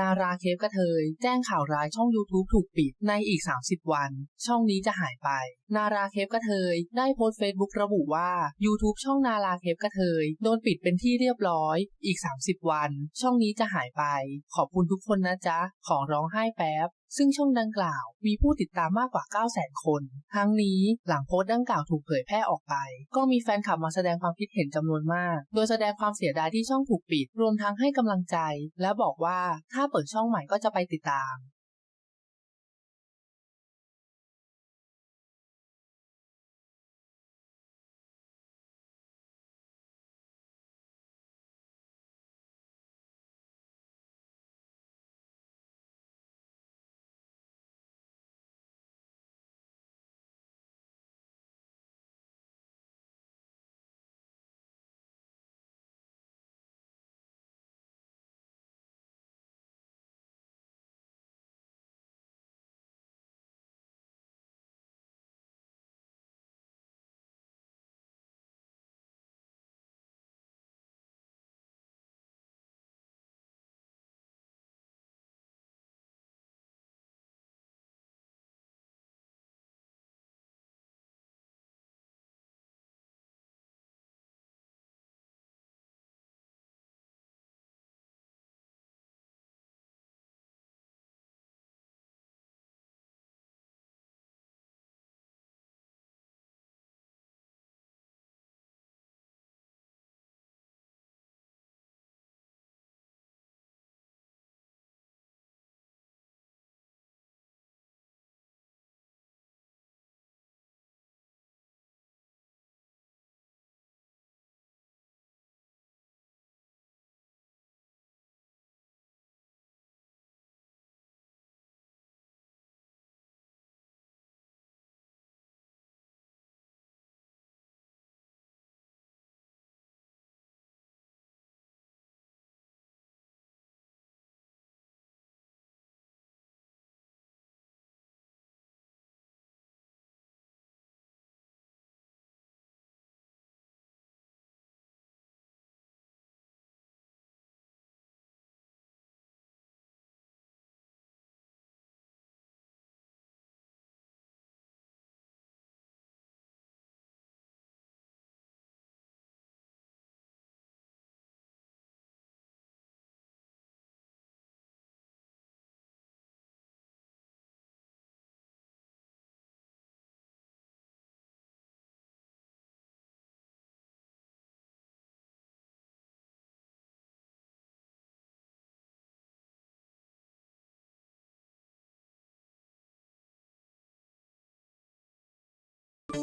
นาราเคฟกระเทย แจ้งข่าวร้ายช่อง YouTube ถูกปิดในอีก 30 วัน ช่องนี้จะหายไป นาราเคฟกระเทย ได้โพสต์เฟซบุ๊กระบุว่า YouTube ช่องนาราเคฟกระเทย โดนปิดเป็นที่เรียบร้อย อีก 30 วัน ช่องนี้จะหายไป ขอบคุณทุกคนนะจ๊ะ ขอร้องไห้แป๊บ ซึ่งช่องดังกล่าวมีผู้ติดตามมากกว่า 900,000 คน ทั้งนี้หลังโพสต์ดังกล่าวถูกเผยแพร่ออกไป ก็มีแฟนคลับมาแสดงความคิดเห็นจำนวนมาก โดยแสดงความเสียดายที่ช่องถูกปิด รวมทั้งให้กำลังใจ และบอกว่าถ้าเปิดช่องใหม่ก็จะไปติดตาม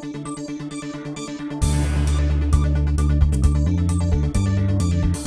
you